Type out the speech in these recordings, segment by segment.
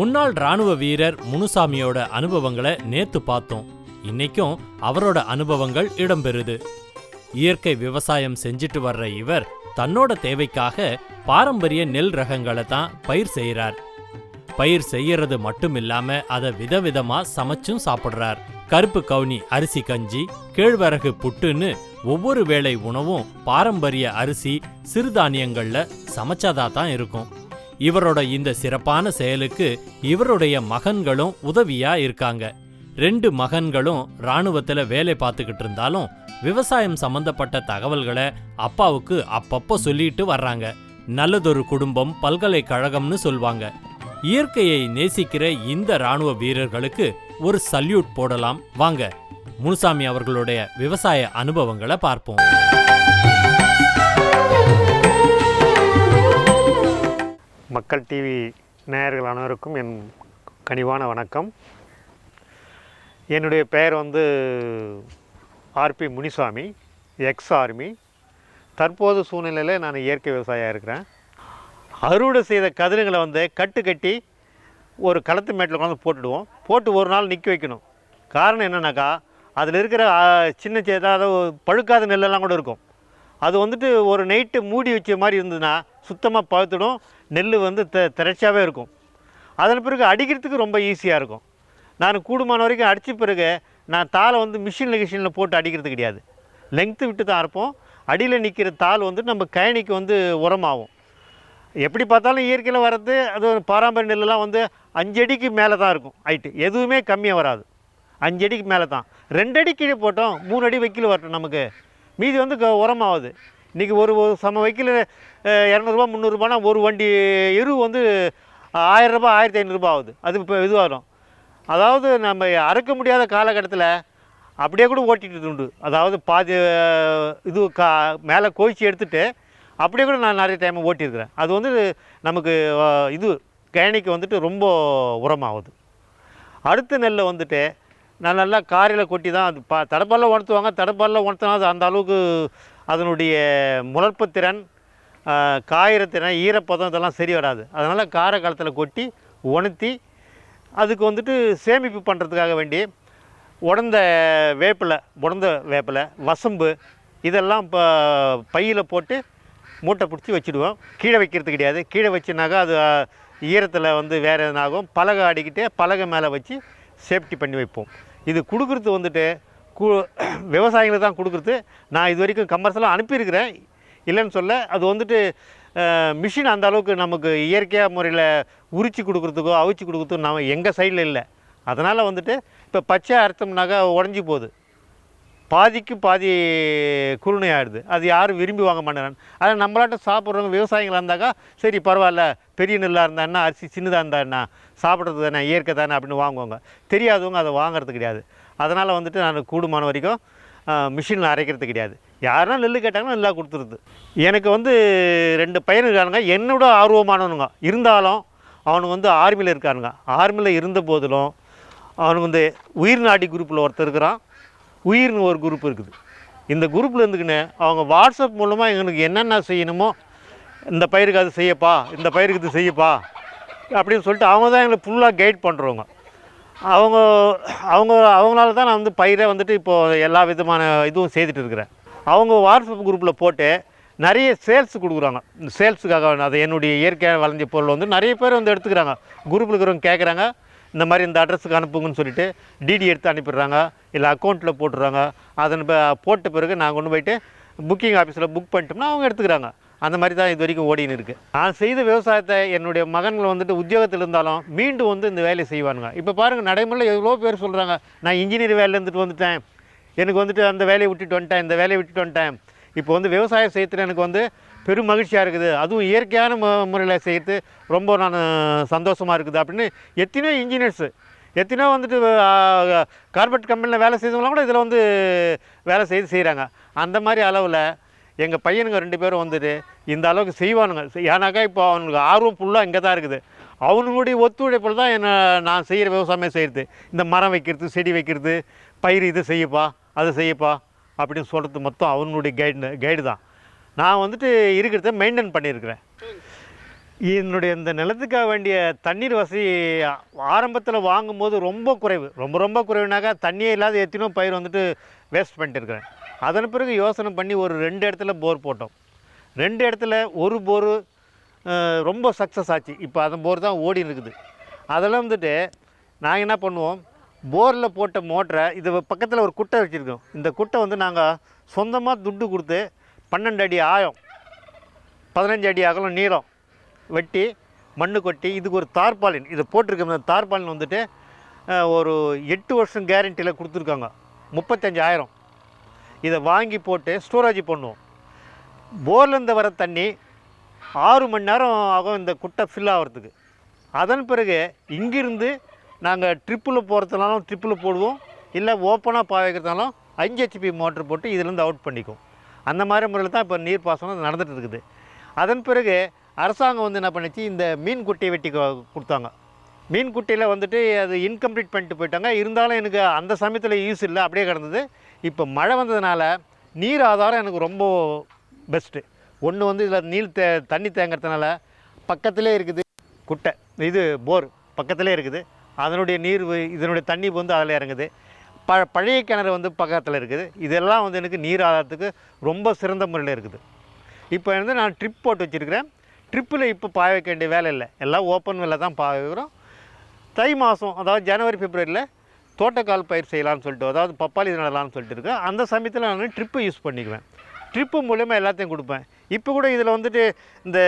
முன்னாள் ராணுவ வீரர் முனுசாமியோட அனுபவங்களை நேத்து பார்த்தோம். இன்னைக்கும் அவரோட அனுபவங்கள் இடம்பெறுது. இயற்கை விவசாயம் செஞ்சுட்டு வர்ற இவர் தன்னோட தேவைக்காக பாரம்பரிய நெல் ரகங்களை தான் பயிர் செய்கிறார் பயிர் செய்யறது மட்டும் இல்லாம அதை விதவிதமா சமைச்சும் சாப்பிடுறார். கருப்பு கவுனி அரிசி கஞ்சி கேழ்வரகு புட்டுன்னு ஒவ்வொரு வேளை உணவும் பாரம்பரிய அரிசி சிறுதானியங்கள்ல சமைச்சாதா தான் இருக்கும். இவரோட இந்த சிறப்பான செயலுக்கு இவருடைய மகன்களும் உதவியா இருக்காங்க. ரெண்டு மகன்களும் ராணுவத்துல வேலை பார்த்துக்கிட்டு இருந்தாலும் விவசாயம் சம்பந்தப்பட்ட தகவல்களை அப்பாவுக்கு அப்பப்போ சொல்லிட்டு வர்றாங்க. நல்லதொரு குடும்பம் பல்கலைக்கழகம்னு சொல்வாங்க. இயற்கையை நேசிக்கிற இந்த ராணுவ வீரர்களுக்கு ஒரு சல்யூட் போடலாம். வாங்க முனுசாமி அவர்களுடைய விவசாய அனுபவங்களை பார்ப்போம். மக்கள் டிவி நேயர்கள் அனைவருக்கும் என் கனிவான வணக்கம். என்னுடைய பெயர் வந்து ஆர்பி முனிசாமி எக்ஸ் ஆர்மி. தற்போது சூழ்நிலையில் நான் இயற்கை விவசாயியாக இருக்கிறேன். அறுவடை செய்த கதிருங்களை வந்து கட்டு கட்டி ஒரு களத்து மேட்டில் கொண்டு போட்டுடுவோம். போட்டு ஒரு நாள் நிற்க வைக்கணும். காரணம் என்னென்னாக்கா அதில் இருக்கிற சின்ன சி- ஏதாவது பழுக்காத நெல்லெல்லாம் கூட இருக்கும். அது வந்துட்டு ஒரு நைட்டு மூடி வச்ச மாதிரி இருந்ததுன்னா சுத்தமாக பழுத்துடும் நெல் வந்து த திரட்சியாகவே இருக்கும். அதன் பிறகு அடிக்கிறதுக்கு ரொம்ப ஈஸியாக இருக்கும். நான் கூடுமான வரைக்கும் அடித்த பிறகு நான் தாளை வந்து மிஷினில் கிஷினில் போட்டு அடிக்கிறது கிடையாது. லெங்க்த்து விட்டு தான் அறுப்போம். அடியில் நிற்கிற தாள் வந்து நம்ம கயனிக்கு வந்து உரமாகும். எப்படி பார்த்தாலும் இயற்கையில் வர்றது அது ஒரு பாரம்பரிய நெல்லெல்லாம் வந்து அஞ்சு அடிக்கு மேலே தான் இருக்கும் ஹைட்டு எதுவுமே கம்மியாக வராது. அஞ்சு அடிக்கு மேலே தான். ரெண்டு அடி கீழே போட்டோம் மூணு அடி வைக்கல வரட்டும் நமக்கு. மீதி வந்து க- உரமாகுது இன்றைக்கி ஒரு ஒரு சம வைக்கல இரநூறுபா முந்நூறுபானா ஒரு வண்டி எரு வந்து ஆயிரரூபா ஆயிரத்தி ஐநூறுரூபா ஆகுது. அது இப்போ இதுவாகும் அதாவது நம்ம அறுக்க முடியாத காலகட்டத்தில் அப்படியே கூட ஓட்டிகிட்டு உண்டு. அதாவது பாதி இது கா மேலே கோய்ச்சி எடுத்துகிட்டு அப்படியே கூட நான் நிறைய டைம் ஓட்டியிருக்கிறேன். அது வந்து நமக்கு இது கேணிக்கு வந்துட்டு ரொம்ப உரமாகுது. அடுத்த நெல்லை வந்துட்டு நான் நல்லா காரில் கொட்டி தான் அது பா தடப்பாலில் உணர்த்துவாங்க. தடப்பாலில் உணர்த்தினா அது அந்த அளவுக்கு அதனுடைய முளர்ப்புத்திறன் ஆஹ், காயிறத்திறன் ஈரப்பதம் இதெல்லாம் சரி வராது. அதனால் கார காலத்தில் கொட்டி உணர்த்தி அதுக்கு வந்துட்டு சேமிப்பு பண்ணுறதுக்காக வேண்டி உடந்த வேப்பிலை உடந்த வேப்பிலை வசம்பு இதெல்லாம் இப்போ பையில் போட்டு மூட்டை பிடிச்சி வச்சுடுவோம். கீழே வைக்கிறது கிடையாது. கீழே வச்சுனாக்கா அது ஈரத்தில் வந்து வேறு எதுனாகும். பலகை அடிக்கிட்டே பலகை மேலே வச்சு சேஃப்டி பண்ணி வைப்போம். இது கொடுக்குறது வந்துட்டு கு விவசாயிகளுக்கு தான் கொடுக்குறது. நான் இது வரைக்கும் கமர்ஷியலாக அனுப்பியிருக்கிறேன். இல்லைன்னு சொல்ல அது வந்துட்டு மிஷின் அந்த அளவுக்கு நமக்கு இயற்கையாக முறையில் உரிச்சு கொடுக்குறதுக்கோ அவிச்சு கொடுக்குறதுக்கோ நம்ம எங்கள் சைடில் இல்லை. அதனால் வந்துட்டு இப்போ பச்சை அறுத்தோம்னாக்கா உடஞ்சி போகுது. பாதிக்கு பாதி குருணை ஆயிடுது அது யாரும் விரும்பி வாங்க மாட்டேறான் அதை நம்மளாட்ட சாப்பிட்றவங்க விவசாயிகளாக இருந்தாக்கா சரி பரவாயில்ல பெரிய நெல்லாக இருந்தா என்ன அரிசி சின்னதாக இருந்தாண்ணா சாப்பிட்றது தானே இயற்கை தானே அப்படின்னு வாங்குவாங்க. தெரியாதவங்க அதை வாங்குறது கிடையாது. அதனால் வந்துட்டு நான் கூடுமான வரைக்கும் மிஷினில் அரைக்கிறது கிடையாது. யாருன்னா நெல் கேட்டாங்கன்னா நெல்லாக கொடுத்துருது. எனக்கு வந்து ரெண்டு பையன் இருக்கானுங்க. என்னோட ஆர்வமானவனுங்க. இருந்தாலும் அவனுங்க வந்து ஆர்மியில் இருக்கானுங்க. ஆர்மியில் இருந்த போதிலும் அவனுக்கு வந்து உயிர் நாடி குரூப்பில் ஒருத்தர் இருக்கிறான். உயிர்னு ஒரு குரூப் இருக்குது. இந்த குரூப்பில் இருந்துக்கின்னு அவங்க வாட்ஸ்அப் மூலமாக எங்களுக்கு என்னென்ன செய்யணுமோ இந்த பயிருக்கு அது செய்யப்பா இந்த பயிருக்கு இது செய்யப்பா அப்படின்னு சொல்லிட்டு அவங்க தான் எங்களுக்கு ஃபுல்லாக கைட் பண்ணுறவங்க அவங்க அவங்க அவங்களால தான் நான் வந்து பயிரை வந்துட்டு இப்போது எல்லா விதமான இதுவும் செய்துட்டு இருக்கிறேன். அவங்க வாட்ஸ்அப் குரூப்பில் போட்டு நிறைய சேல்ஸ் கொடுக்குறாங்க. இந்த சேல்ஸுக்காக அது என்னுடைய இயற்கையாக விளைஞ்ச பொருள் வந்து நிறைய பேர் வந்து எடுத்துக்கிறாங்க. குரூப்பில் இருக்கிறவங்க கேட்குறாங்க இந்த மாதிரி இந்த அட்ரஸுக்கு அனுப்புங்கன்னு சொல்லிட்டு டிடி எடுத்து அனுப்பிடுறாங்க இல்லை அக்கௌண்ட்டில் போட்டுடுறாங்க. அதன் ப- போட்ட பிறகு நான் கொண்டு போயிட்டு புக்கிங் ஆஃபீஸில் புக் பண்ணிட்டோம்னா அவங்க எடுத்துக்கிறாங்க. அந்த மாதிரி தான் இது வரைக்கும் ஓடின்னு இருக்குது நான் செய்த விவசாயத்தை என்னுடைய மகன்கள் வந்துட்டு உத்தியோகத்தில் இருந்தாலும் மீண்டும் வந்து இந்த வேலையை செய்வானுங்க. இப்போ பாருங்கள் நடைமுறையில் எவ்வளோ பேர் சொல்கிறாங்க நான் இன்ஜினியர் வேலையில் இருந்துட்டு வந்துட்டேன். எனக்கு வந்துட்டு அந்த வேலையை விட்டுட்டு வந்துட்டேன் இந்த வேலையை விட்டுட்டு வந்துட்டேன். இப்போ வந்து விவசாயம் செய்யறதுல எனக்கு வந்து பெரும் மகிழ்ச்சியாக இருக்குது. அதுவும் இயற்கையான மு முறையில் செய்யறது ரொம்ப நான் சந்தோஷமாக இருக்குது அப்படின்னு எத்தனையோ இன்ஜினியர்ஸு எத்தனையோ வந்துட்டு கார்பரேட் கம்பெனியில் வேலை செய்தவங்களாம் கூட இதில் வந்து வேலை செய்து செய்கிறாங்க அந்த மாதிரி அளவில் எங்கள் பையனுங்க ரெண்டு பேரும் வந்துட்டு இந்த அளவுக்கு செய்வானுங்க. ஏன்னாக்கா இப்போ அவனுக்கு ஆர்வம் ஃபுல்லாக இங்கே தான் இருக்குது. அவனுடைய ஒத்துழைப்பில் தான் என்ன நான் செய்கிற விவசாயமே செய்கிறது இந்த மரம் வைக்கிறது செடி வைக்கிறது பயிர் இது செய்யப்பா அதை செய்யப்பா அப்படின்னு சொல்கிறது மொத்தம் அவனுடைய கைடு கைடு தான். நான் வந்துட்டு இருக்கிறத மெயின்டைன் பண்ணியிருக்கிறேன். என்னுடைய இந்த நிலத்துக்காக வேண்டிய தண்ணீர் வசதி ஆரம்பத்தில் வாங்கும்போது ரொம்ப குறைவு. ரொம்ப ரொம்ப குறைவுனாக்கா தண்ணியே இல்லாத எத்தனையோ பயிர் வந்துட்டு வேஸ்ட் பண்ணிட்டு இருக்கிறேன் அதன் பிறகு யோசனை பண்ணி ஒரு ரெண்டு இடத்துல போர் போட்டோம். ரெண்டு இடத்துல ஒரு போரு ரொம்ப சக்ஸஸ் ஆச்சு. இப்போ அந்த போர் தான் ஓடி இருக்குது. அதெல்லாம் வந்துட்டு நாங்கள் என்ன பண்ணுவோம்? போரில் போட்ட மோட்டரை இது பக்கத்தில் ஒரு குட்டை வச்சுருக்கோம். இந்த குட்டை வந்து நாங்கள் சொந்தமாக துட்டு கொடுத்து பன்னெண்டு அடி ஆழம் பதினஞ்சு அடி அகலம் நீளம் வெட்டி மண்ணு கொட்டி இதுக்கு ஒரு தார்பாலின் இதை போட்டிருக்க தார்பாலின் வந்துட்டு ஒரு எட்டு வருஷம் கேரண்டியில் கொடுத்துருக்காங்க. முப்பத்தஞ்சாயிரம். இதை வாங்கி போட்டு ஸ்டோரேஜ் பண்ணுவோம். போர்லேருந்து வர தண்ணி ஆறு மணி நேரம் ஆகும் இந்த குட்டை ஃபில் ஆகிறதுக்கு. அதன் பிறகு இங்கிருந்து நாங்கள் ட்ரிப்பில் போகிறதுனாலும் ட்ரிப்பில் போடுவோம். இல்லை ஓப்பனாக பாய்க்கிறதுனாலும் அஞ்சு ஹெச்பி மோட்டர் போட்டு இதுலேருந்து அவுட் பண்ணிக்கும் அந்த மாதிரி முறையில் தான் இப்போ நீர் பாசனம் நடந்துகிட்டு இருக்குது. அதன் பிறகு அரசாங்கம் வந்து என்ன பண்ணுச்சு இந்த மீன் குட்டியை வெட்டி கொடுத்தாங்க. மீன் குட்டியில் வந்துட்டு அது இன்கம்ப்ளீட் பண்ணிட்டு போயிட்டாங்க. இருந்தாலும் எனக்கு அந்த சமயத்தில் யூஸ் இல்லை அப்படியே கிடந்தது. இப்போ மழை வந்ததுனால நீர் ஆதாரம் எனக்கு ரொம்ப பெஸ்ட்டு ஒன்று வந்து இதில் நீர் தே தண்ணி தேங்கிறதுனால பக்கத்திலே இருக்குது குட்டை. இது போர் பக்கத்திலே இருக்குது. அதனுடைய நீர் இதனுடைய தண்ணி வந்து அதில் இறங்குது. ப பழைய கிணறு வந்து பக்கத்தில் இருக்குது. இதெல்லாம் வந்து எனக்கு நீர் ஆதாரத்துக்கு ரொம்ப சிறந்த முறையில் இருக்குது. இப்போ வந்து நான் ட்ரிப் போட்டு வச்சுருக்கிறேன். ட்ரிப்பில் இப்போ பாய வைக்க வேண்டிய வேலை இல்லை. எல்லாம் ஓப்பன் வேலை தான் பாய வைக்கிறோம். தை மாதம் அதாவது ஜனவரி பிப்ரவரியில் தோட்டக்கால் பயிர் செய்யலாம்னு சொல்லிட்டு அதாவது பப்பாளி நடலாம்னு சொல்லிட்டு இருக்கேன் அந்த சமயத்தில் நான் ட்ரிப்பு யூஸ் பண்ணிக்குவேன். ட்ரிப்பு மூலயமா எல்லாத்தையும் கொடுப்பேன். இப்போ கூட இதில் வந்துட்டு இந்த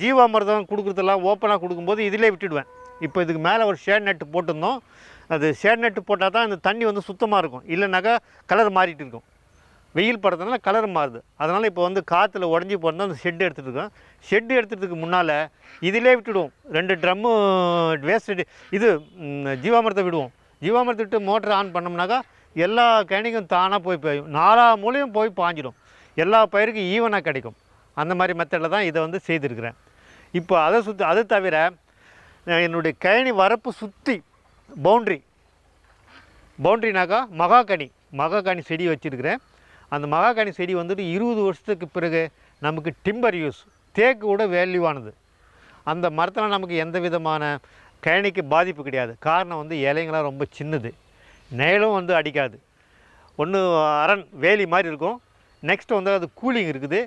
ஜீவாமிர்தம் கொடுக்குறதெல்லாம் ஓப்பனாக கொடுக்கும்போது இதிலே விட்டுடுவேன். இப்போ இதுக்கு மேலே ஒரு ஷேட் நெட்டு போட்டிருந்தோம். அது ஷேட் நெட்டு போட்டால் தான் இந்த தண்ணி வந்து சுத்தமாக இருக்கும். இல்லைனாக்கா கலர் மாறிட்டு இருக்கும். வெயில் படுறதுனால கலர் மாறுது. அதனால் இப்போ வந்து காற்றுல உடஞ்சி போகிறது அந்த ஷெட் எடுத்துகிட்டு இருக்கோம். ஷெட்டு எடுத்துகிறதுக்கு முன்னால் இதிலே விட்டுடுவோம். ரெண்டு ட்ரம்மு வேஸ்ட் இது ம், விடுவோம். ஜீவாமிர்தம் விட்டு மோட்டர் ஆன் பண்ணோம்னாக்கா எல்லா கேணிக்கும் தானாக போய் போய் நாலா மூலையும் போய் பாஞ்சிடும். எல்லா பயிருக்கும் ஈவனாக கிடைக்கும். அந்த மாதிரி மெத்தடில் தான் இதை வந்து செய்திருக்கிறேன். இப்போ அதை சுற்றி அதை தவிர என்னுடைய கழனி வரப்பு சுற்றி பவுண்ட்ரி. பவுண்ட்ரினாக்கா மகாகனி. மகாகனி செடி வச்சுருக்கிறேன். அந்த மகாகனி செடி வந்துட்டு இருபது வருஷத்துக்கு பிறகு நமக்கு டிம்பர் யூஸ் தேக்கு கூட வேல்யூவானது அந்த மரத்தில் நமக்கு எந்த விதமான கழனிக்கு பாதிப்பு கிடையாது. காரணம் வந்து இலைங்களாம் ரொம்ப சின்னது. நிழலும் வந்து அடிக்காது. ஒன்று அரண் வேலி மாதிரி இருக்கும். நெக்ஸ்ட் வந்து அது கூலிங் இருக்குது.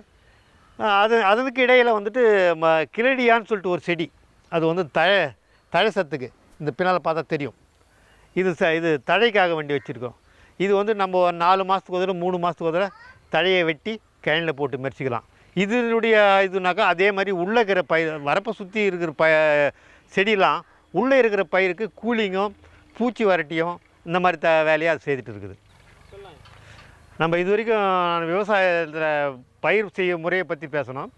அது அதுக்கு இடையில் வந்துட்டு ம கிளடியான்னு சொல்லிட்டு ஒரு செடி. அது வந்து தழை தழை சத்துக்கு. இந்த பின்னால் பார்த்தா தெரியும். இது ச இது தழைக்காக வேண்டி வச்சுருக்கோம். இது வந்து நம்ம ஒரு நாலு மாதத்துக்கு ஒரு தடவை மூணு மாதத்துக்கு ஒரு தடவை தழையை வெட்டி கிழனில் போட்டு மெரிச்சிக்கலாம். இதனுடைய இதுனாக்கா அதே மாதிரி உள்ளே இருக்கிற பயிர் வரப்பை சுற்றி இருக்கிற ப செடியெலாம் உள்ளே இருக்கிற பயிருக்கு கூலிங்கும் பூச்சி வரட்டியும் இந்த மாதிரி த வேலையை அது செய்துட்டு இருக்குது. நம்ம இது வரைக்கும் விவசாயத்தில் பயிர் செய்யும் முறையை பற்றி பேசணும்.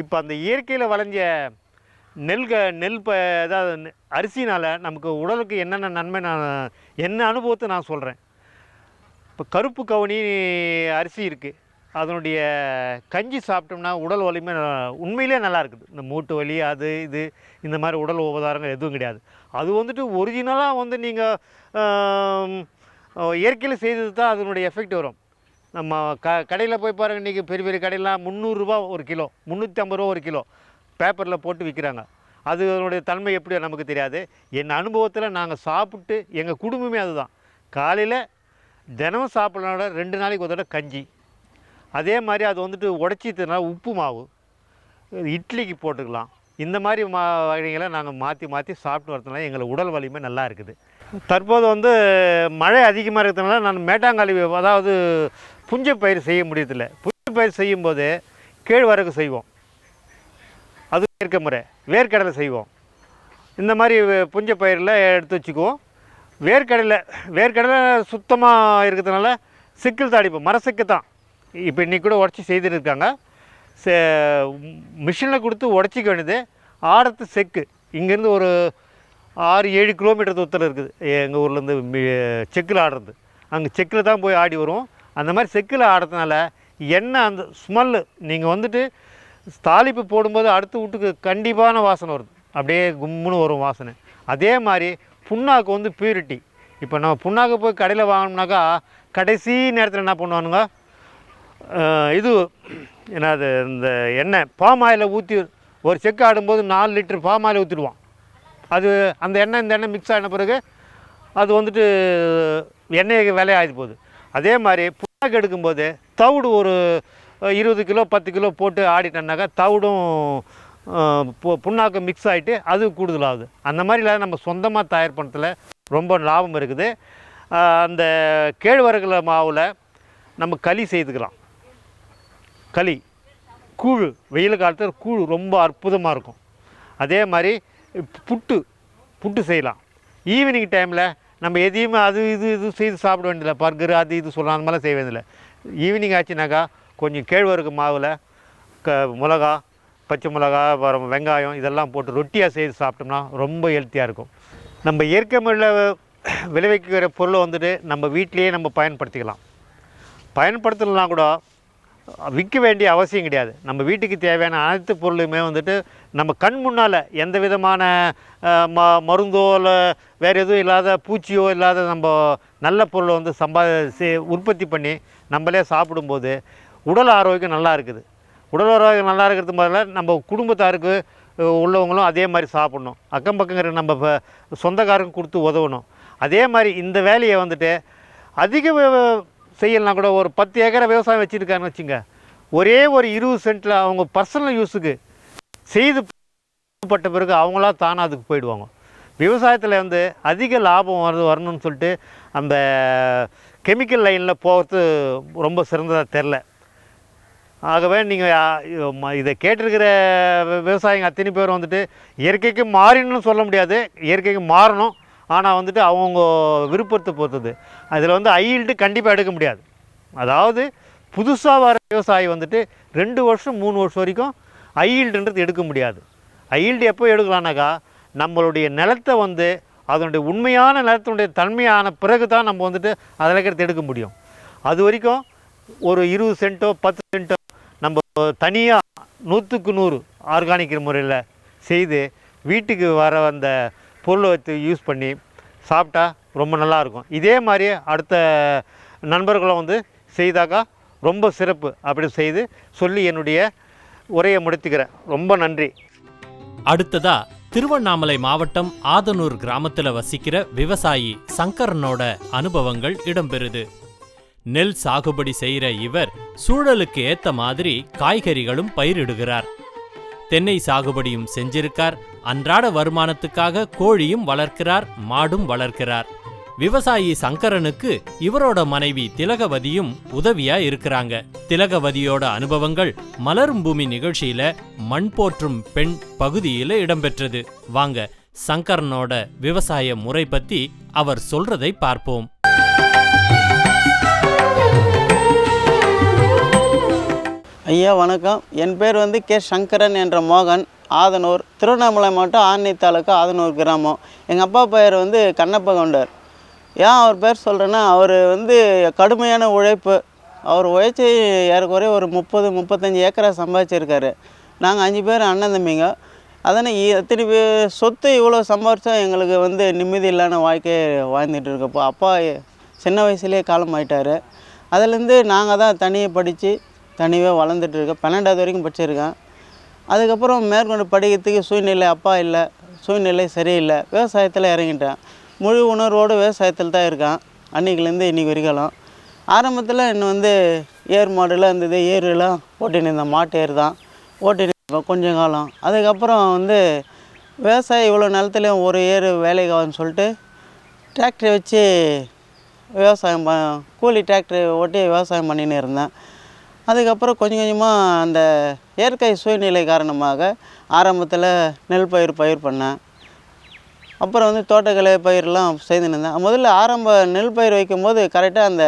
இப்போ அந்த இயற்கையில் வளைஞ்ச நெல் க நெல் ப அதாவது நெ- அரிசினால் நமக்கு உடலுக்கு என்னென்ன நன்மை நான் என்ன அனுபவத்தை நான் சொல்கிறேன் இப்போ கருப்பு கவுனி அரிசி இருக்குது அதனுடைய கஞ்சி சாப்பிட்டோம்னா உடல் வலிமை உண்மையிலே நல்லா இருக்குது. இந்த மூட்டு வலி அது இது இந்த மாதிரி உடல் உபதாரங்கள் எதுவும் கிடையாது. அது வந்துட்டு ஒரிஜினலாக வந்து நீங்கள் இயற்கையில் செய்தது தான் அதனுடைய எஃபெக்ட் வரும். நம்ம க கடையில் போய் பாருங்கள் இன்றைக்கி பெரிய பெரிய கடையெல்லாம் முந்நூறுரூவா ஒரு கிலோ முந்நூற்றி ஐம்பது ரூபா ஒரு கிலோ. பேப்பரில் போட்டு விற்கிறாங்க அது அதனுடைய தன்மை எப்படி நமக்கு தெரியாது. என் அனுபவத்தில் நாங்கள் சாப்பிட்டு எங்கள் குடும்பமே அதுதான். காலையில் தினமும் சாப்பிட்றனால ரெண்டு நாளைக்கு ஒரு தடவை கஞ்சி. அதே மாதிரி அது வந்துட்டு உடச்சிட்டுனா உப்பு மாவு. இட்லிக்கு போட்டுக்கலாம். இந்த மாதிரி மா வகைகளை நாங்கள் மாற்றி மாற்றி சாப்பிட்டு வரதுனால எங்களை உடல் வலிமை நல்லா இருக்குது. தற்போது வந்து மழை அதிகமாக இருக்கிறதுனால நான் மேட்டாங்காலி அதாவது புஞ்ச பயிர் செய்ய முடியதில்லை புஞ்ச பயிர் செய்யும்போது கேழ்வரகு செய்வோம். வேர்க்க இயற்கை முறை வேர்க்கடலை செய்வோம். இந்த மாதிரி புஞ்ச பயிரில் எடுத்து வச்சுக்குவோம். வேர்க்கடலை வேர்க்கடலை சுத்தமாக இருக்கிறதுனால சிக்கல் தாடிப்போம் மரசிக்கு தான். இப்போ இன்றைக்கி கூட உடச்சி செய்துட்டு இருக்காங்க. மிஷினில் கொடுத்து உடச்சிக்க வேண்டியது ஆடத்து செக்கு. இங்கேருந்து ஒரு ஆறு ஏழு கிலோமீட்டர் தூரத்தில் இருக்குது. எங்கள் ஊர்லேருந்து செக்கில் ஆடுறது. அங்கே செக்கில் தான் போய் ஆடி வரும் அந்த மாதிரி செக்கில் ஆடுறதுனால என்ன அந்த ஸ்மெல்லு நீங்கள் வந்துட்டு தாளிப்பு போடும்போது அடுத்த வீட்டுக்கு கண்டிப்பான வாசனை வருது. அப்படியே கும்முன்னு வரும் வாசனை. அதே மாதிரி புண்ணாக்கு வந்து பியூரிட்டி இப்போ நம்ம புண்ணாக்கு போய் கடையில் வாங்கினோம்னாக்கா கடைசி நேரத்தில் என்ன பண்ணுவானுங்க? இது என்னது இந்த எண்ணெய் பாம் ஆயில் ஊற்றி ஒரு செக்கு ஆடும்போது நாலு லிட்டர் பாம் ஆயில் ஊற்றிடுவான் அது அந்த எண்ணெய் இந்த எண்ணெய் மிக்ஸ் ஆன பிறகு அது வந்துட்டு எண்ணெய் விலையாகி போகுது. அதே மாதிரி புண்ணாக்கு எடுக்கும்போது தவிடு ஒரு இருபது கிலோ பத்து கிலோ போட்டு ஆடிட்டோம்னாக்கா தவிடும் பு- புண்ணாக்கு மிக்ஸ் ஆகிட்டு அது கூடுதலாகுது. அந்த மாதிரிலாம் நம்ம சொந்தமாக தயார் பண்ணுறதுல ரொம்ப லாபம் இருக்குது. அந்த கேழ்வரகுல மாவில் நம்ம களி செய்துக்கலாம். களி கூழ். வெயில் காலத்தில் கூழ் ரொம்ப அற்புதமாக இருக்கும். அதே மாதிரி புட்டு புட்டு செய்யலாம். ஈவினிங் டைமில் நம்ம எதையுமே அது இது இது செய்து சாப்பிட வேண்டியதில்லை. பர்கர் அது இது சொல்லலாம் அந்த மாதிரிலாம் செய்ய வேண்டியதில்லை. ஈவினிங் ஆச்சுனாக்கா கொஞ்சம் கேழ்வரகு மாவில் க மிளகா பச்சை மிளகா அப்புறம் வெங்காயம் இதெல்லாம் போட்டு ரொட்டியாக செய்து சாப்பிட்டோம்னா ரொம்ப ஹெல்த்தியாக இருக்கும். நம்ம இயற்கை முறையில் விளைவிக்கிற பொருளை வந்துட்டு நம்ம வீட்டிலேயே நம்ம பயன்படுத்திக்கலாம். பயன்படுத்தலைனா கூட விற்க வேண்டிய அவசியம் கிடையாது. நம்ம வீட்டுக்கு தேவையான அனைத்து பொருளுமே வந்துட்டு நம்ம கண் முன்னால் எந்த விதமான ம மருந்தோ இல்லை வேறு எதுவும் இல்லாத பூச்சியோ இல்லாத நம்ம நல்ல பொருளை வந்து சம்பா செ- உற்பத்தி பண்ணி நம்மளே சாப்பிடும்போது உடல் ஆரோக்கியம் நல்லா இருக்குது. உடல் ஆரோக்கியம் நல்லா இருக்கிறது முதல்ல நம்ம குடும்பத்தாருக்கு உள்ளவங்களும் அதே மாதிரி சாப்பிட்ணும். அக்கம் பக்கங்கிற நம்ம இப்போ சொந்தக்காரங்க கொடுத்து உதவணும். அதே மாதிரி இந்த வேலையை வந்துட்டு அதிக செய்யலாம் கூட ஒரு பத்து ஏக்கரை விவசாயம் வச்சுருக்காங்கன்னு வச்சுங்க. ஒரே ஒரு இருபது சென்ட்டில் அவங்க பர்சனல் யூஸுக்கு செய்து பட்ட பிறகு அவங்களா தானாக அதுக்கு போயிடுவாங்க. விவசாயத்தில் வந்து அதிக லாபம் வர வரணும்னு சொல்லிட்டு அந்த கெமிக்கல் லைனில் போகிறது ரொம்ப சிறந்ததாக தெரில. ஆகவே நீங்கள் இதை கேட்டிருக்கிற விவசாயிங்க அத்தனை பேர் வந்துட்டு இயற்கைக்கு மாறினு சொல்ல முடியாது. இயற்கைக்கு மாறணும். ஆனால் வந்துட்டு அவங்க விருப்பத்தை பொறுத்தது. அதில் வந்து ஐல்டு கண்டிப்பாக எடுக்க முடியாது. அதாவது புதுசாக வர விவசாயி வந்துட்டு ரெண்டு வருஷம் மூணு வருஷம் வரைக்கும் ஐல்டுன்றது எடுக்க முடியாது. ஐல்டு எப்போ எடுக்கலான்னாக்கா நம்மளுடைய நிலத்தை வந்து அதனுடைய உண்மையான நிலத்தினுடைய தன்மையான பிறகு தான் நம்ம வந்துட்டு அதில் இருக்கிறது எடுக்க முடியும். அது வரைக்கும் ஒரு இருபது சென்ட்டோ பத்து சென்ட்டோ தனியாக நூற்றுக்கு நூறு ஆர்கானிக் முறையில் செய்து வீட்டுக்கு வர அந்த பொருளை வச்சு யூஸ் பண்ணி சாப்பிட்டா ரொம்ப நல்லாயிருக்கும் இதே மாதிரி அடுத்த நண்பர்களும் வந்து செய்தாக்கா ரொம்ப சிறப்பு அப்படி செய்து சொல்லி என்னுடைய உரையை முடித்துக்கிறேன். ரொம்ப நன்றி. அடுத்ததா திருவண்ணாமலை மாவட்டம் ஆதனூர் கிராமத்தில் வசிக்கிற விவசாயி சங்கரனோட அனுபவங்கள் இடம்பெறுது. நெல் சாகுபடி செய்யற இவர் சூழலுக்கு ஏத்த மாதிரி காய்கறிகளும் பயிரிடுகிறார். தென்னை சாகுபடியும் செஞ்சிருக்கார். அன்றாட வருமானத்துக்காக கோழியும் வளர்க்கிறார் மாடும் வளர்க்கிறார். விவசாயி சங்கரனுக்கு இவரோட மனைவி திலகவதியும் உதவியா இருக்கிறாங்க. திலகவதியோட அனுபவங்கள் மலரும் பூமி நிகழ்ச்சியில மண் போற்றும் பெண் பகுதியில இடம்பெற்றது. வாங்க சங்கரனோட விவசாய முறை பத்தி அவர் சொல்றதை பார்ப்போம். ஐயா வணக்கம். என் பேர் வந்து கே. சங்கரன் என்ற மோகன். ஆதனூர். திருவண்ணாமலை மாவட்டம் ஆரணி தாலுக்கா ஆதனூர் கிராமம். எங்கள் அப்பா பெயர் வந்து கண்ணப்ப கவுண்டர். ஏன் அவர் பேர் சொல்கிறேன்னா அவர் வந்து கடுமையான உழைப்பு. அவர் உழைச்சி ஏறக்குறைய ஒரு முப்பது முப்பத்தஞ்சு ஏக்கரை சம்பாதிச்சிருக்காரு. நாங்கள் அஞ்சு பேர் அண்ணன் தம்பிங்க. அதனால் எத்தனை பேர் சொத்து இவ்வளோ சம்பாரிச்சா எங்களுக்கு வந்து நிம்மதி இல்லாத வாழ்க்கையை வாழ்ந்துட்டு இருக்கப்போ அப்பா சின்ன வயசுலேயே காலம் ஆயிட்டார் அதுலேருந்து நாங்கள் தான் தனியாக படித்து தனியாக வளர்ந்துட்டு இருக்கேன். பன்னெண்டாவது வரைக்கும் படிச்சிருக்கேன். அதுக்கப்புறம் மேற்கொண்டு படிக்கிறதுக்கு சூழ்நிலை அப்பா இல்லை சூழ்நிலை சரியில்லை. விவசாயத்தில் இறங்கிட்டேன். முழு உணர்வோடு விவசாயத்தில் தான் இருக்கேன். அன்றைக்கிலேருந்து இன்றைக்கி வரைக்கும். ஆரம்பத்தில் இன்னும் வந்து ஏர் மாடுலாம் இருந்தது ஏர்லாம் ஓட்டின்னு இருந்தேன். மாட்டு ஏர் தான். ஓட்டின்னு இருப்பேன் கொஞ்சம் காலம். அதுக்கப்புறம் வந்து விவசாயம் இவ்வளோ நிலத்துலையும் ஒரு ஏர் வேலைக்கு ஆகும்னு சொல்லிட்டு டிராக்டரை வச்சு விவசாயம் ப கூலி டிராக்டர் ஓட்டி விவசாயம் பண்ணின்னு இருந்தேன். அதுக்கப்புறம் கொஞ்சம் கொஞ்சமாக அந்த இயற்கை சூழ்நிலை காரணமாக ஆரம்பத்தில் நெல் பயிர் பயிர் பண்ணேன். அப்புறம் வந்து தோட்டக்கலை பயிரெலாம் செய்துன்னு இருந்தேன் முதல்ல ஆரம்ப நெல் பயிர் வைக்கும்போது கரெக்டாக அந்த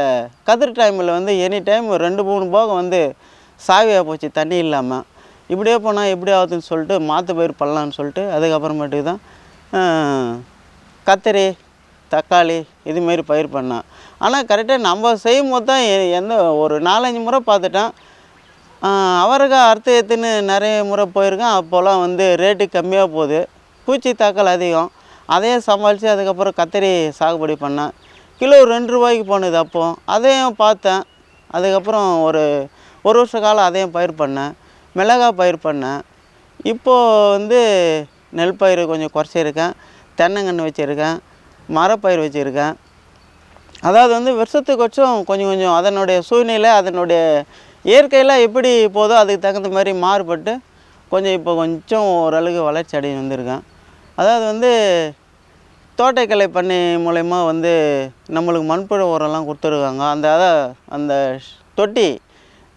கதிர் டைமில் வந்து எனி டைம் ரெண்டு மூணு போகம் வந்து சாவியாக போச்சு தண்ணி இல்லாமல் இப்படியே போனால் எப்படி ஆகுதுன்னு சொல்லிட்டு மாற்று பயிர் பண்ணலான்னு சொல்லிட்டு அதுக்கப்புறமேட்டுக்கு தான் கத்திரி தக்காளி இதுமாரி பயிர் பண்ணேன். ஆனால் கரெக்டாக நம்ம செய்யும் போது தான் எந்த ஒரு நாலஞ்சு முறை பார்த்துட்டேன். அவரைக்காய் அறுத்து ஏற்றுன்னு நிறைய முறை போயிருக்கேன். அப்போல்லாம் வந்து ரேட்டு கம்மியாக போகுது. பூச்சி தாக்கல் அதிகம். அதையே சமாளித்து அதுக்கப்புறம் கத்திரி சாகுபடி பண்ணேன். கிலோ ரெண்டு ரூபாய்க்கு போனது அப்போது அதையும் பார்த்தேன். அதுக்கப்புறம் ஒரு ஒரு வருஷ காலம் அதையும் பயிர் பண்ணேன். மிளகாய் பயிர் பண்ணேன். இப்போது வந்து நெல் பயிர் கொஞ்சம் குறைச்சிருக்கேன். தென்னங்கன்று வச்சுருக்கேன். மரப்பயிர் வச்சுருக்கேன். அதாவது வந்து வருஷத்துக்கு வருஷம் கொஞ்சம் கொஞ்சம் அதனுடைய சூழ்நிலை அதனுடைய இயற்கையில் எப்படி போதோ அதுக்கு தகுந்த மாதிரி மாறுபட்டு கொஞ்சம் இப்போ கொஞ்சம் ஓரளவுக்கு வளர்ச்சி அடைஞ்சு வந்திருக்கேன். அதாவது வந்து தோட்டக்கலை பண்ணி மூலயமா வந்து நம்மளுக்கு மண்புழு உரம்லாம் கொடுத்துருக்காங்க. அந்த அதை அந்த தொட்டி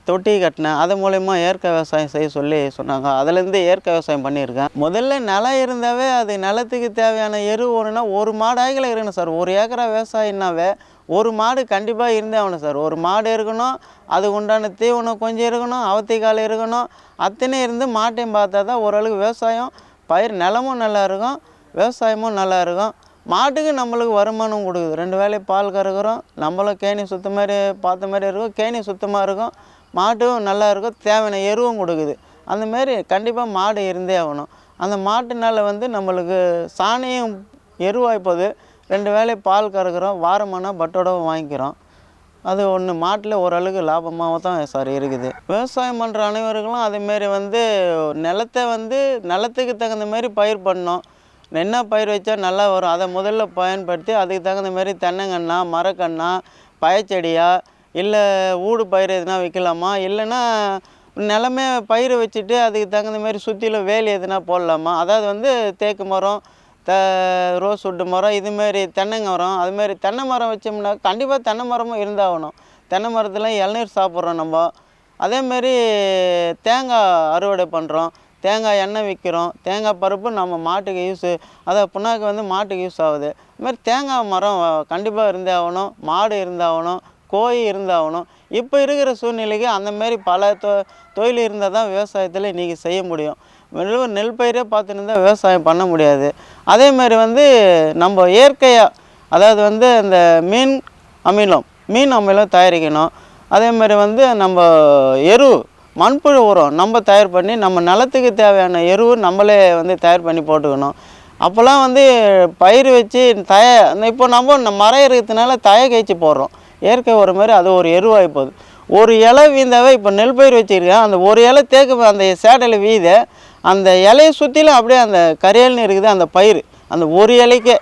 தொட்டி கட்டினேன் அது மூலயமா இயற்கை விவசாயம் செய்ய சொல்லி சொன்னாங்க. அதுலேருந்து இயற்கை விவசாயம் பண்ணியிருக்கேன். முதல்ல நிலம் இருந்தாவே அது நிலத்துக்கு தேவையான எரு ஒன்றுனா ஒரு மாடு ஆகில இருக்கணும் சார். ஒரு ஏக்கரா விவசாயம்னாவே ஒரு மாடு கண்டிப்பாக இருந்தே ஆகணும் சார். ஒரு மாடு இருக்கணும் அதுக்கு உண்டான தீவனம் கொஞ்சம் இருக்கணும் அவத்திக்கால் இருக்கணும். அத்தனை இருந்து மாட்டையும் பார்த்தா தான் ஓரளவுக்கு விவசாயம் பயிர் நிலமும் நல்லா இருக்கும் விவசாயமும் நல்லா இருக்கும். மாட்டுக்கு நம்மளுக்கு வருமானம் கொடுக்குது. ரெண்டு வேளையும் பால் கறக்குறோம் நம்மளும் கேணி சுத்த மாதிரி பார்த்த மாதிரி இருக்கும் கேணி சுத்தமாக இருக்கும் மாட்டும் நல்லா இருக்கும் தேவையான எருவும் கொடுக்குது. அந்தமாரி கண்டிப்பாக மாடு இருந்தே ஆகணும். அந்த மாட்டுனால வந்து நம்மளுக்கு சாணியும் எருவாய்ப்போது போகுது. ரெண்டு வேளை பால் கறக்குறோம் வாரமானால் பட்டோட வாங்கிக்கிறோம். அது ஒன்று மாட்டில் ஓரளவுக்கு லாபமாக தான் சார் இருக்குது. விவசாயம் பண்ணுற அனைவருக்கும் அதேமாரி வந்து நிலத்தை வந்து நிலத்துக்கு தகுந்த மாதிரி பயிர் பண்ணணும் என்ன பயிர் வச்சா நல்லா வரும் அதை முதல்ல பயன்படுத்தி அதுக்கு தகுந்த மாதிரி தென்னங்கன்னா மரக்கண்ணா பயச்செடியா இல்லை ஊடு பயிர் எதுனா வைக்கலாமா? இல்லைன்னா நிலமே பயிர் வச்சுட்டு அதுக்கு தகுந்த மாதிரி சுற்றிலும் வேலி எதுனா போடலாமா? அதாவது வந்து தேக்கு மரம் த ரோஸ் வுட்டு மரம் இதுமாரி தென்னைங்க மரம் அதுமாரி தென்னை மரம் வச்சோம்னா கண்டிப்பாக தென்னை மரமும் இருந்தாகணும். தென்னை மரத்தில் இளநீர் சாப்பிட்றோம் நம்ம. அதேமாரி தேங்காய் அறுவடை பண்ணுறோம் தேங்காய் எண்ணெய் விற்கிறோம் தேங்காய் பருப்பு நம்ம மாட்டுக்கு யூஸு அதை புண்ணாக்கு வந்து மாட்டுக்கு யூஸ் ஆகுது. இதுமாதிரி தேங்காய் மரம் கண்டிப்பாக இருந்தே ஆகணும் மாடு இருந்தாகணும். கோழி இருந்தாகணும். இப்போ இருக்கிற சூழ்நிலைக்கு அந்தமாரி பல தொ தொழில் இருந்தால் தான் விவசாயத்தில் இன்றைக்கி செய்ய முடியும். வெறும் நெல் பயிரே பார்த்துன்னு இருந்தால் விவசாயம் பண்ண முடியாது. அதே மாதிரி வந்து நம்ம இயற்கையாக அதாவது வந்து இந்த மீன் அமிலம் மீன் அமிலம் தயாரிக்கணும். அதே மாதிரி வந்து நம்ம எரு மண்புழு உரம் நம்ம தயார் பண்ணி நம்ம நிலத்துக்கு தேவையான எரு நம்மளே வந்து தயார் பண்ணி போட்டுக்கணும். அப்போல்லாம் வந்து பயிர் வச்சு தய இப்போ நம்ம மரம் இருக்கிறதுனால தய கழிச்சு போடுறோம். இயற்கை ஒரு மாதிரி அது ஒரு எருவாகி போகுது. ஒரு இலை வீழ்ந்தாவே இப்போ நெல் பயிர் வச்சுருக்கேன். அந்த ஒரு இலை தேக்கு அந்த சேடையில் வீத அந்த இலையை சுற்றிலும் அப்படியே அந்த கரையல்னு இருக்குது அந்த பயிர் அந்த ஒரு இலைக்கே.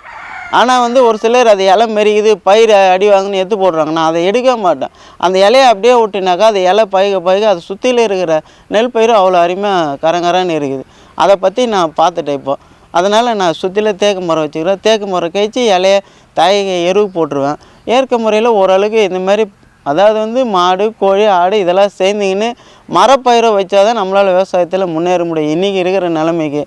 ஆனால் வந்து ஒரு சிலர் அது இலை மெரிக்குது பயிர் அடி வாங்கன்னு எடுத்து போடுறாங்க. நான் அதை எடுக்க மாட்டேன். அந்த இலையை அப்படியே விட்டினாக்கா அது இலை பயிக பயிக அது சுற்றியில் இருக்கிற நெல் பயிரும் அவ்வளோ அருமையாக கரங்கரன்னு இருக்குது. அதை பற்றி நான் பார்த்துட்டேன் இப்போ. அதனால் நான் சுற்றில தேக்கு மரம் வச்சுக்கிறேன். தேக்கு மரம் கழிச்சு இலைய தாயை எருவு போட்டுருவேன். இயற்கை முறையில் ஓரளவுக்கு இந்த மாதிரி அதாவது வந்து மாடு கோழி ஆடு இதெல்லாம் சேர்ந்திங்கன்னு மரப்பயிரை வச்சாதான் நம்மளால் விவசாயத்தில் முன்னேற முடியும். இன்றைக்கி இருக்கிற நிலைமைக்கு.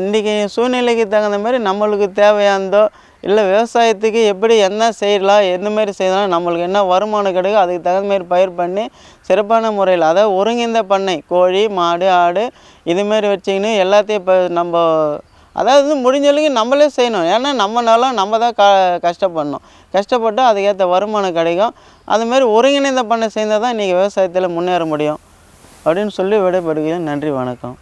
இன்றைக்கி சூழ்நிலைக்கு தகுந்த மாதிரி நம்மளுக்கு தேவையானதோ இல்லை விவசாயத்துக்கு எப்படி என்ன செய்யலாம் எந்த மாதிரி செய்யலாம் நம்மளுக்கு என்ன வருமானம் கிடைக்கும் அதுக்கு தகுந்த மாதிரி பயிர் பண்ணி சிறப்பான முறையில் அதாவது ஒருங்கிணைந்த பண்ணை கோழி மாடு ஆடு இதுமாரி வச்சிக்கின்னு எல்லாத்தையும் இப்போ நம்ம அதாவது முடிஞ்ச அளவுக்கு நம்மளே செய்யணும். ஏன்னா நம்ம நிலம் நம்ம தான் க கஷ்டப்படணும். கஷ்டப்பட்டு அதுக்கேற்ற வருமானம் கிடைக்கும். அதுமாரி ஒருங்கிணைந்த பண்ணை செய்தால் தான் இன்றைக்கி விவசாயத்தில் முன்னேற முடியும். அப்படின்னு சொல்லி விடைபெறுகிறேன். நன்றி வணக்கம்.